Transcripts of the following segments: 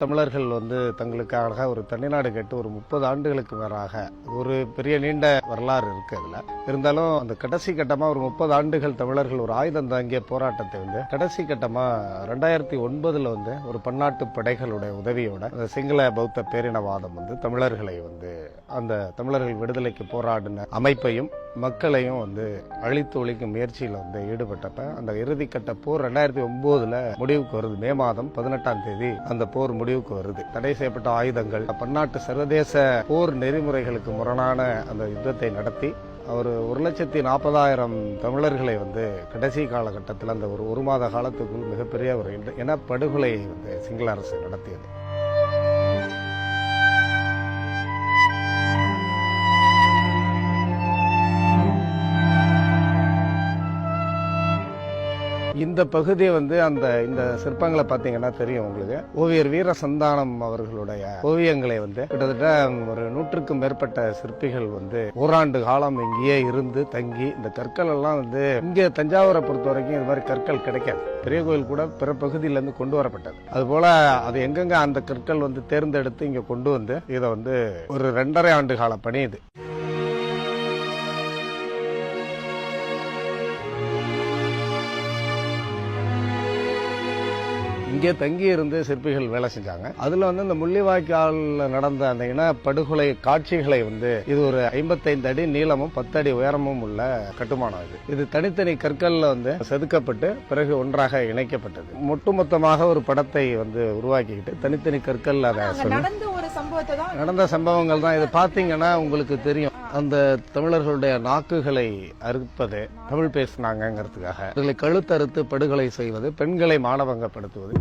தமிழர்கள் வந்து தங்களுக்காக ஒரு தனிநாடு கேட்டு ஒரு முப்பது ஆண்டுகளுக்கு மேலாக ஒரு பெரிய நீண்ட வரலாறு இருக்கு அதுல. இருந்தாலும் அந்த கடைசி கட்டமா ஒரு முப்பது ஆண்டுகள் தமிழர்கள் ஒரு ஆயுதம் தாங்கிய போராட்டத்தை வந்து கடைசி கட்டமா ரெண்டாயிரத்தி ஒன்பதுல வந்து ஒரு பன்னாட்டு படைகளுடைய உதவியோட அந்த சிங்கள பௌத்த பேரினவாதம் வந்து தமிழர்களை வந்து அந்த தமிழர்கள் விடுதலைக்கு போராடின அமைப்பையும் மக்களையும் வந்து அழித்து ஒழிக்கும் முயற்சியில் வந்து ஈடுபட்டப்ப அந்த இறுதிக்கட்ட போர் ரெண்டாயிரத்தி ஒன்பதுல முடிவுக்கு வருது. மே மாதம் பதினெட்டாம் தேதி அந்த போர் முடிவுக்கு வருது. தடை செய்யப்பட்ட ஆயுதங்கள் பன்னாட்டு சர்வதேச போர் நெறிமுறைகளுக்கு முரணான அந்த யுத்தத்தை நடத்தி அவர் ஒரு லட்சத்தி நாற்பதாயிரம் தமிழர்களை வந்து கடைசி காலகட்டத்தில் அந்த ஒரு ஒரு மாத காலத்துக்குள் மிகப்பெரிய ஒரு இன- படுகொலையை வந்து சிங்கள அரசு நடத்தியது. இந்த பகுதி வந்து அந்த இந்த சிற்பங்களை பார்த்தீங்கன்னா தெரியும் உங்களுக்கு. ஓவியர் வீர சந்தானம் அவர்களுடைய ஓவியங்களை வந்து கிட்டத்தட்ட ஒரு நூற்றுக்கும் மேற்பட்ட சிற்பிகள் வந்து ஓராண்டு காலம் இங்கேயே இருந்து தங்கி இந்த கற்கள் எல்லாம் வந்து இங்கே தஞ்சாவூரை பொறுத்த வரைக்கும் இது மாதிரி கற்கள் கிடைக்காது. பெரிய கோயில் கூட பிற பகுதியிலேருந்து கொண்டு வரப்பட்டது. அதுபோல அது எங்கெங்க அந்த கற்கள் வந்து தேர்ந்தெடுத்து இங்கே கொண்டு வந்து இதை வந்து ஒரு ரெண்டரை ஆண்டு கால பணி இது. இங்கே தங்கி இருந்து சிற்பிகள் வேலை செஞ்சாங்க. அதுல வந்து இந்த முள்ளிவாய்க்கால்ல நடந்த அந்த இன படுகொலை காட்சிகளை வந்து இது ஒரு ஐம்பத்தைந்து அடி நீளமும் பத்து அடி உயரமும் உள்ள கட்டுமானம் இது. இது தனித்தனி கற்கள்ல வந்து செதுக்கப்பட்டு பிறகு ஒன்றாக இணைக்கப்பட்டது. ஒட்டுமொத்தமாக ஒரு படத்தை வந்து உருவாக்கிக்கிட்டு தனித்தனி கற்கள் அதை சம்பவத்தை தான் நடந்த சம்பவங்கள் தான். இது பாத்தீங்கன்னா உங்களுக்கு தெரியும். அந்த தமிழர்களுடைய நாக்குகளை அறுப்பது தமிழ் பேசினாங்கிறதுக்காக அவர்களை கழுத்தறுத்து படுகொலை செய்வது பெண்களை மானபங்கப்படுத்துவது.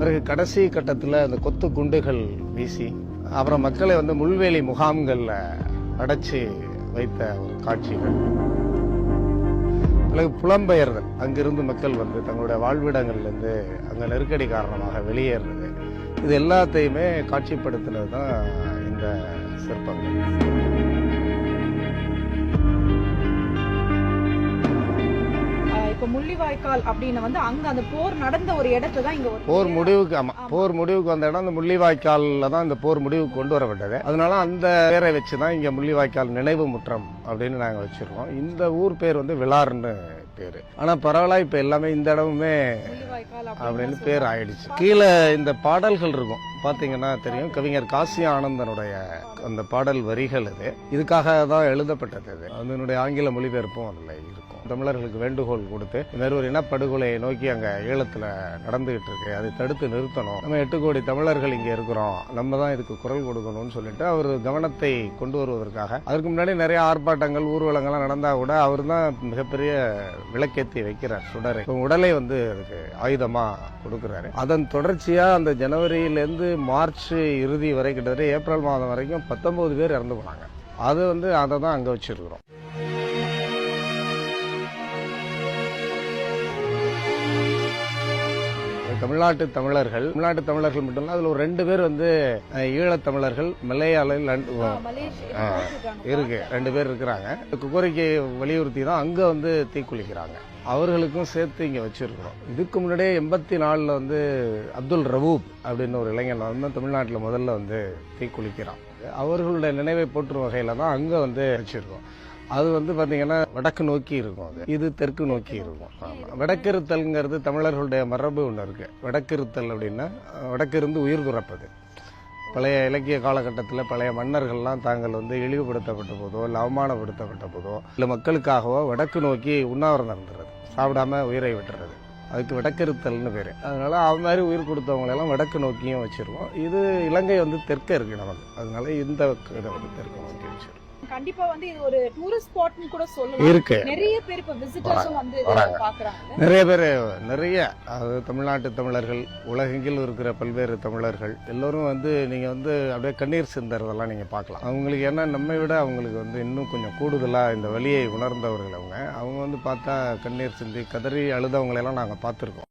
பிறகு கடைசி கட்டத்தில் அந்த கொத்து குண்டுகள் வீசி அப்புறம் மக்களை வந்து முள்வேலி முகாம்கள்ல அடைச்சி வைத்த ஒரு காட்சிகள். பிறகு புலம்பெயர்தல். அங்கிருந்து மக்கள் வந்து தங்களுடைய வாழ்விடங்கள்லேருந்து அங்க நெருக்கடி காரணமாக வெளியேறுறது. இது எல்லாத்தையுமே காட்சிப்படுத்தினது தான் இந்த சிற்பங்கள். முள்ளிவாய்க்கால் அப்படின்னு வந்து அங்க அந்த போர் நடந்த ஒரு இடத்துல தான் இங்க போர் முடிவுக்கு ஆமா போர் முடிவுக்கு வந்த இடம் அந்த முள்ளிவாய்க்கால்ல தான் இந்த போர் முடிவுக்கு கொண்டு வரப்பட்டது. அதனால அந்த பேரை வச்சு தான் இங்க முள்ளிவாய்க்கால் நினைவு முற்றம் அப்படின்னு நாங்க வச்சிருக்கோம். இந்த ஊர் பேர் வந்து விளார்னு பேரு. ஆனா பரவாயில்ல இப்ப எல்லாமே இந்த இடமுமே அப்படின்னு பேர் ஆயிடுச்சு. கீழே இந்த பாடல்கள் இருக்கும். பாத்தீங்கன்னா தெரியும் கவிஞர் காசி ஆனந்தனுடைய அந்த பாடல் வரிகள் இது. இதுக்காக தான் எழுதப்பட்டது அதனுடைய ஆங்கில மொழிபெயர்ப்பும் அதுல இருக்கும் தமிழர்களுக்கு வேண்டுகோள் கொடுத்து இந்த ஒரு இனப்படுகொலையை நோக்கி அங்க ஈழத்துல நடந்துகிட்டு இருக்கு. அதை தடுத்து நிறுத்தணும். நம்ம எட்டு கோடி தமிழர்கள் இங்க இருக்கிறோம். நம்ம தான் இதுக்கு குரல் கொடுக்கணும்னு சொல்லிட்டு அவர் கவனத்தை கொண்டு வருவதற்காக அதற்கு முன்னாடி நிறைய ஆர்ப்பாட்டங்கள் ஊர்வலங்கள்லாம் நடந்தா கூட அவர் தான் மிகப்பெரிய விளக்கேத்தி வைக்கிறார் சுடரை. உடலை வந்து அதுக்கு ஆயுதமா கொடுக்கிறாரு. அதன் தொடர்ச்சியா அந்த ஜனவரியிலேருந்து மார்ச் இறுதி வரை கிட்டத்தட்ட ஏப்ரல் மாதம் வரைக்கும் பத்தொன்பது பேர் இறந்து போனாங்க. அது வந்து அதை தான் அங்கே வச்சிருக்கிறோம். தமிழ்நாட்டு தமிழர்கள் தமிழ்நாட்டு தமிழர்கள் மட்டும் இல்ல அதுல ஒரு ரெண்டு பேர் வந்து அஹ், ஈழத் தமிழர்கள் மலையாள மலேசியா ஆ, போட்டிருக்காங்க. இருக்கு ரெண்டு பேர் இருக்கிறாங்க. கோரிக்கையை வலியுறுத்தி தான் அங்க வந்து தீக்குளிக்கிறாங்க. அவர்களுக்கும் சேர்த்து இங்க வச்சிருக்கிறோம். இதுக்கு முன்னாடியே எண்பத்தி நாலுல வந்து அப்துல் ரவூப் அப்படின்னு ஒரு இளைஞன் வந்து தமிழ்நாட்டில் முதல்ல வந்து தீக்குளிக்கிறான். அவர்களுடைய நினைவை போற்றும் வகையில தான் அங்க வந்து வச்சிருக்கோம். அது வந்து பாத்தீங்கன்னா வடக்கு நோக்கி இருக்கும் அது. இது தெற்கு நோக்கி இருக்கும். ஆமா. வடக்கிருத்தல்ங்கிறது தமிழர்களுடைய மரபு ஒன்று இருக்கு. வடக்கிருத்தல் அப்படின்னா வடக்கிருந்து உயிர் துறப்பது. பழைய இலக்கிய காலகட்டத்தில் பழைய மன்னர்கள்லாம் தாங்கள் வந்து இழிவுபடுத்தப்பட்ட போதோ இல்லை அவமானப்படுத்தப்பட்ட போதோ இல்லை மக்களுக்காகவோ வடக்கு நோக்கி உண்ணாவிரதம் இருந்துறது. சாப்பிடாம உயிரை விட்டுறது. அதுக்கு வடக்கிருத்தல்னு பேர். அதனால அது மாதிரி உயிர் கொடுத்தவங்களெல்லாம் வடக்கு நோக்கியும் வச்சுருவோம். இது இலங்கை வந்து தெற்க இருக்கு நமக்கு. அதனால இந்த இதை வந்து தெற்கு நோக்கி வச்சிருக்கோம். கண்டிப்பா வந்து இது ஒரு டூரிஸ்ட் ஸ்பாட்னு கூட சொல்லலாம். இருக்கு. நிறைய பேர் இப்ப விசிட்டர்ஸும் வந்து. பாக்குறாங்க நிறைய பேர் நிறைய அதாவது தமிழ்நாட்டு தமிழர்கள் உலகெங்கில் இருக்கிற பல்வேறு தமிழர்கள் எல்லோரும் வந்து நீங்க வந்து அப்படியே கண்ணீர் சிந்தறதெல்லாம் நீங்க பார்க்கலாம். அவங்களுக்கு என்ன நம்மை விட அவங்களுக்கு வந்து இன்னும் கொஞ்சம் கூடுதலா இந்த வலியை உணர்ந்தவர்கள் அவங்க. அவங்க வந்து பார்த்தா கண்ணீர் சிந்தி கதறி அழுதவங்களை எல்லாம் நாங்க பார்த்துருக்கோம்.